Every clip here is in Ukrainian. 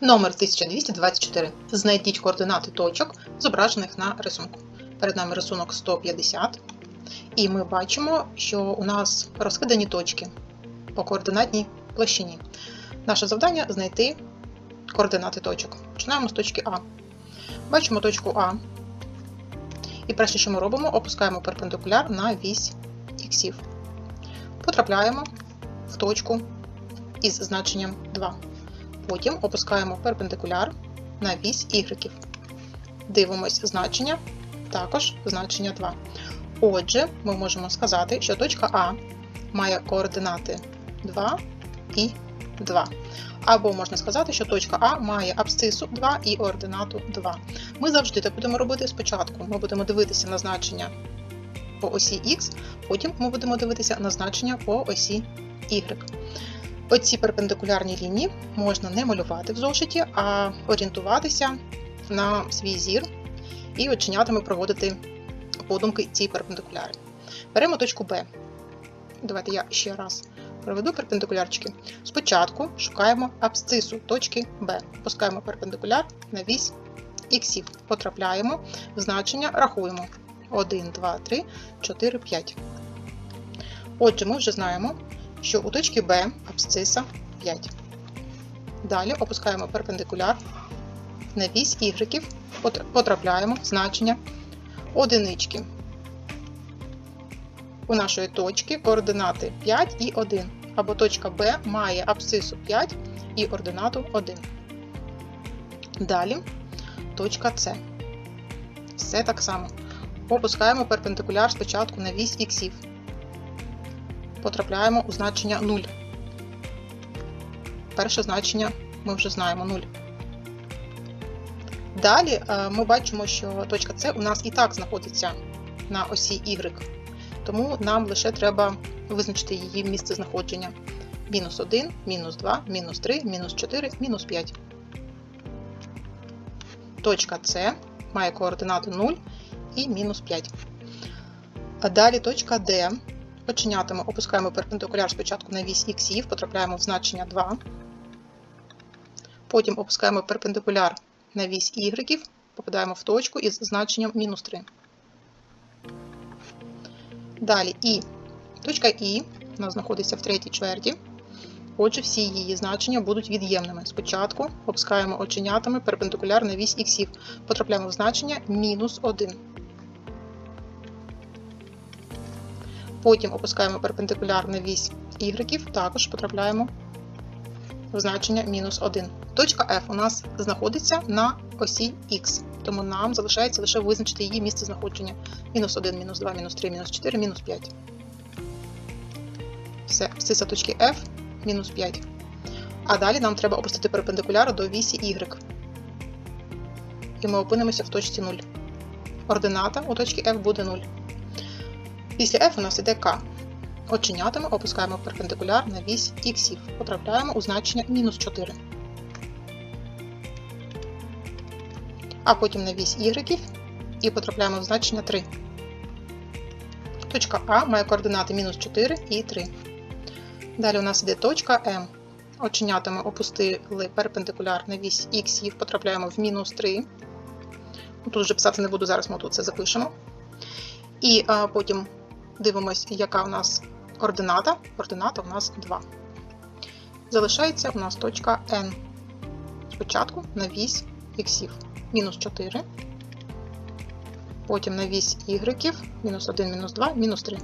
Номер 1224. Знайдіть координати точок, зображених на рисунку. Перед нами рисунок 150. І ми бачимо, що у нас розкидані точки по координатній площині. Наше завдання знайти координати точок. Починаємо з точки А. Бачимо точку А. І перше, що ми робимо, опускаємо перпендикуляр на вісь іксів. Потрапляємо в точку із значенням 2. Потім опускаємо перпендикуляр на вісь y. Дивимось значення, також значення 2. Отже, ми можемо сказати, що точка А має координати 2 і 2. Або можна сказати, що точка А має абсцису 2 і ординату 2. Ми завжди так будемо робити спочатку. Ми будемо дивитися на значення по осі Х, потім ми будемо дивитися на значення по осі Y. Оці перпендикулярні лінії можна не малювати в зошиті, а орієнтуватися на свій зір і оченятами проводити подумки ці перпендикуляри. Беремо точку Б. Давайте я ще раз проведу перпендикулярчики. Спочатку шукаємо абсцису точки Б. Опускаємо перпендикуляр на вісь іксів. Потрапляємо в значення, рахуємо 1, 2, 3, 4, 5. Отже, ми вже знаємо, що у точки Б абсциса 5. Далі опускаємо перпендикуляр на вісь Y, потрапляємо в значення одинички. У нашої точки координати 5 і 1, або точка Б має абсцису 5 і ординату 1. Далі точка С. Все так само. Опускаємо перпендикуляр спочатку на вісь іксів потрапляємо у значення 0. Перше значення ми вже знаємо 0. Далі е, ми бачимо, що точка С у нас і так знаходиться на осі Y, тому нам лише треба визначити її місце знаходження. Мінус 1, мінус 2, мінус 3, мінус 4, мінус 5. Точка С має координати 0 і мінус 5. А далі точка D Оченятами опускаємо перпендикуляр спочатку на вісь іксів, потрапляємо в значення 2. Потім опускаємо перпендикуляр на вісь y, попадаємо в точку із значенням мінус 3. Далі І. Точка І у нас знаходиться в третій чверті. Отже, всі її значення будуть від'ємними. Спочатку опускаємо оченятами перпендикуляр на вісь іксів, потрапляємо в значення мінус 1. Потім опускаємо перпендикуляр на вісь y, також потрапляємо в значення мінус 1. Точка F у нас знаходиться на осі Х, тому нам залишається лише визначити її місце знаходження. Мінус 1, мінус 2, мінус 3, мінус 4, мінус 5. Все, абсциса точки F мінус 5. А далі нам треба опустити перпендикуляр до вісі y. І ми опинимося в точці 0. Ордината у точці F буде 0. Після F у нас іде К. Оченятами опускаємо перпендикуляр на вісь іксів. Потрапляємо у значення мінус 4. А потім на вісь y і потрапляємо в значення 3. Точка А має координати мінус 4 і 3. Далі у нас іде точка М. Оченятами опустили перпендикуляр на вісь іксів, потрапляємо в мінус 3. Тут вже писати не буду, зараз ми тут це запишемо. І а, потім Дивимось, яка у нас координата. Координата у нас 2. Залишається у нас точка N. Спочатку на вісь іксів. Мінус 4. Потім на вісь y, мінус 1, мінус 2, мінус 3.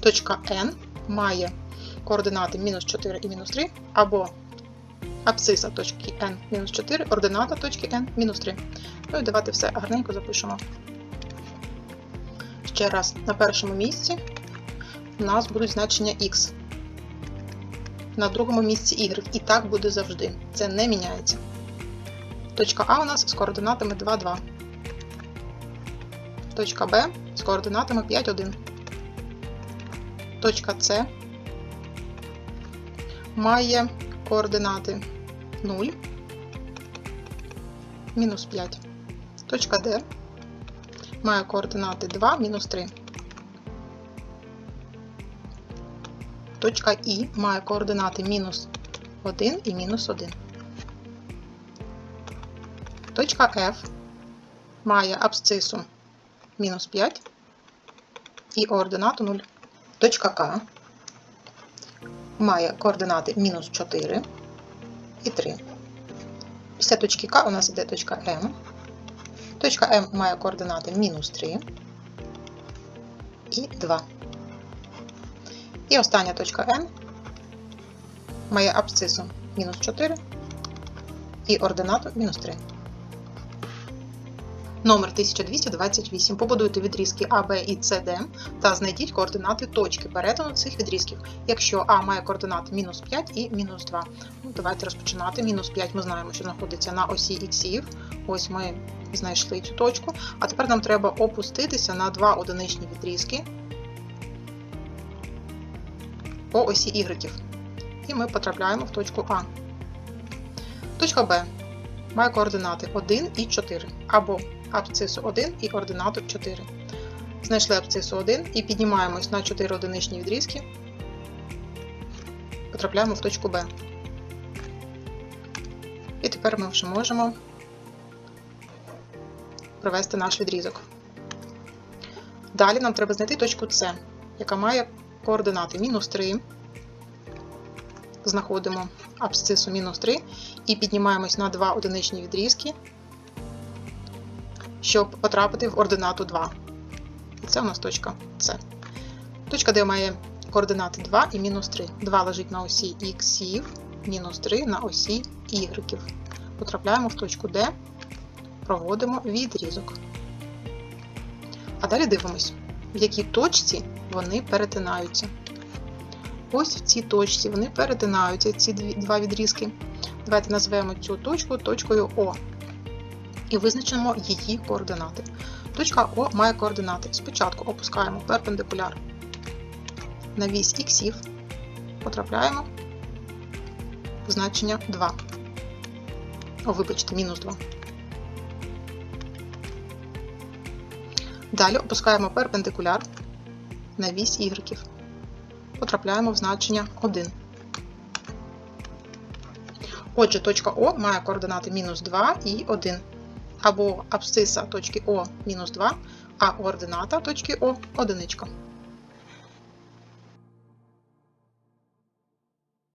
Точка N має координати мінус 4 і мінус 3, або абсциса точки N мінус 4, ордината точки N мінус 3. Ну і давайте все гарненько запишемо. Ще раз, на першому місці у нас будуть значення Х. На другому місці Y. І так буде завжди. Це не міняється. Точка А у нас з координатами 2, 2. Точка Б з координатами 5, 1. Точка С має координати 0, мінус 5. Точка Д має координати 2, мінус 3. Точка І має координати мінус 1 і мінус 1. Точка F має абсцису мінус 5 і координату 0. Точка К має координати мінус 4 і 3. Після точки К у нас йде точка М. Точка М має координати мінус 3 і 2. І остання точка N має абсцису мінус 4 і ординату мінус 3. Номер 1228. Побудуйте відрізки А, Б і С, Д та знайдіть координати точки перетину цих відрізків, якщо А має координати мінус 5 і мінус 2. Ну, давайте розпочинати. Мінус 5 ми знаємо, що знаходиться на осі іксів. Ось ми знайшли цю точку. А тепер нам треба опуститися на два одиничні відрізки по осі ігреків. І ми потрапляємо в точку А. Точка Б має координати 1 і 4, або абсцису 1 і ординату 4. Знайшли абсцису 1 і піднімаємось на 4 одиничні відрізки, потрапляємо в точку Б. І тепер ми вже можемо провести наш відрізок. Далі нам треба знайти точку С, яка має координати мінус 3. Знаходимо абсцису мінус 3 і піднімаємось на два одиничні відрізки, щоб потрапити в ординату 2. І це у нас точка С. Точка Д має координати 2 і мінус 3. 2 лежить на осі іксів, мінус 3 на осі ігреків. Потрапляємо в точку Д, проводимо відрізок. А далі дивимось, в якій точці вони перетинаються. Ось в цій точці вони перетинаються, ці два відрізки. Давайте назвемо цю точку точкою О і визначимо її координати. Точка О має координати. Спочатку опускаємо перпендикуляр на вісь іксів, потрапляємо в значення 2. О, вибачте, мінус 2. Далі опускаємо перпендикуляр на вісь ігреків. Потрапляємо в значення 1. Отже, точка О має координати мінус 2 і 1. Або абсциса точки О мінус 2, а координата точки О одиничка.